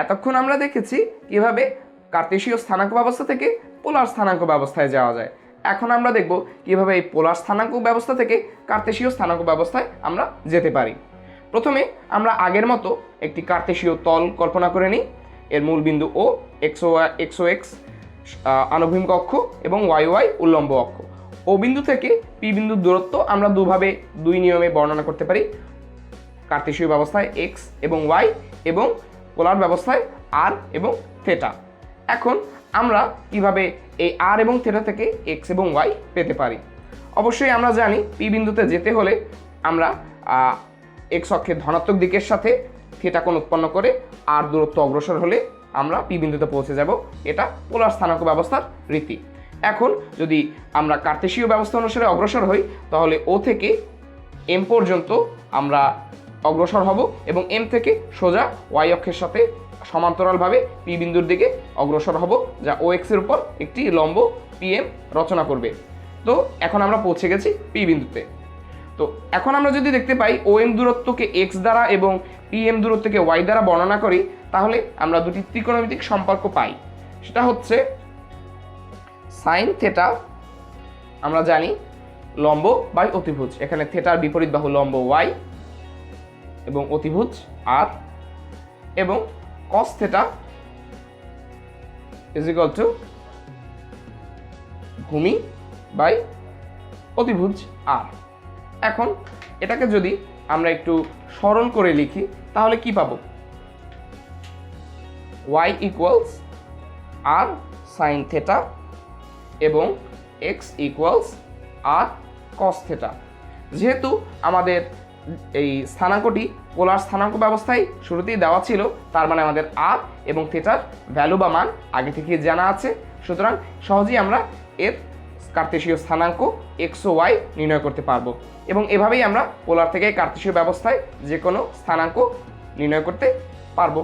এতক্ষণ আমরা দেখেছি কীভাবে কার্তেশীয় স্থানাঙ্ক ব্যবস্থা থেকে পোলার স্থানাঙ্ক ব্যবস্থায় যাওয়া যায়। এখন আমরা দেখব কীভাবে এই পোলার স্থানাঙ্ক ব্যবস্থা থেকে কার্তেশীয় স্থানাঙ্ক ব্যবস্থায় আমরা যেতে পারি। প্রথমে আমরা আগের মতো একটি কার্তেশীয় তল কল্পনা করে নিই। এর মূল বিন্দু ও এক্সো এক্সো এক্স আনুভূমিক অক্ষ এবং ওয়াই ওয়াই উল্লম্ব অক্ষ। ও বিন্দু থেকে পি বিন্দুর দূরত্ব আমরা দুভাবে দুই নিয়মে বর্ণনা করতে পারি। কার্তেশীয় ব্যবস্থায় এক্স এবং ওয়াই এবং পোলার ব্যবস্থায় আর এবং থেটা এখন আমরা কীভাবে এই আর এবং থেটা থেকে এক্স এবং ওয়াই পেতে পারি? অবশ্যই আমরা জানি পি বিন্দুতে যেতে হলে আমরা এক্স অক্ষের ধনাত্মক দিকের সাথে থেটা কোণ উৎপন্ন করে আর দূরত্ব অগ্রসর হলে আমরা পি বিন্দুতে পৌঁছে যাব। এটা পোলার স্থানাঙ্ক ব্যবস্থার রীতি। এখন যদি আমরা কার্তেশীয় ব্যবস্থা অনুসারে অগ্রসর হই, তাহলে ও থেকে এম পর্যন্ত আমরা অগ্রসর হব এবং এম থেকে সোজা ওয়াই অক্ষের সাথে সমান্তরালভাবে পি বিন্দুর দিকে অগ্রসর হব, যা ও এক্সের উপর একটি লম্ব পিএম রচনা করবে। তো এখন আমরা পৌঁছে গেছি পি বিন্দুতে। তো এখন আমরা যদি দেখতে পাই ও এম দূরত্বকে এক্স দ্বারা এবং পি এম দূরত্বকে ওয়াই দ্বারা বর্ণনা করি, তাহলে আমরা দুটি ত্রিকোণমিতিক সম্পর্ক পাই। সেটা হচ্ছে সাইন থেটা আমরা জানি লম্ব বাই অতিভুজ। এখানে থেটার বিপরীত বাহু লম্ব ওয়াই এবং অতিভুজ, আর, এবং cos theta is equal to ভূমি বাই অতিভুজ আর এখন এটাকে যদি আমরা একটু সরল করে লিখি, তাহলে কি পাবো? Y equals r sine theta এবং x equals r cos theta যেহেতু আমাদের এই স্থানাঙ্কটি পোলার স্থানাঙ্ক ব্যবস্থায় শুরুতেই দেওয়া ছিল, তার মানে আমাদের আর এবং থেটার ভ্যালু বা মান আগে থেকে জানা আছে। সুতরাং সহজেই আমরা এর কার্তেশীয় স্থানাঙ্ক এক্স ওয়াই নির্ণয় করতে পারব। এবং এভাবেই আমরা পোলার থেকে কার্তেশীয় ব্যবস্থায় যে কোনো স্থানাঙ্ক নির্ণয় করতে পারব।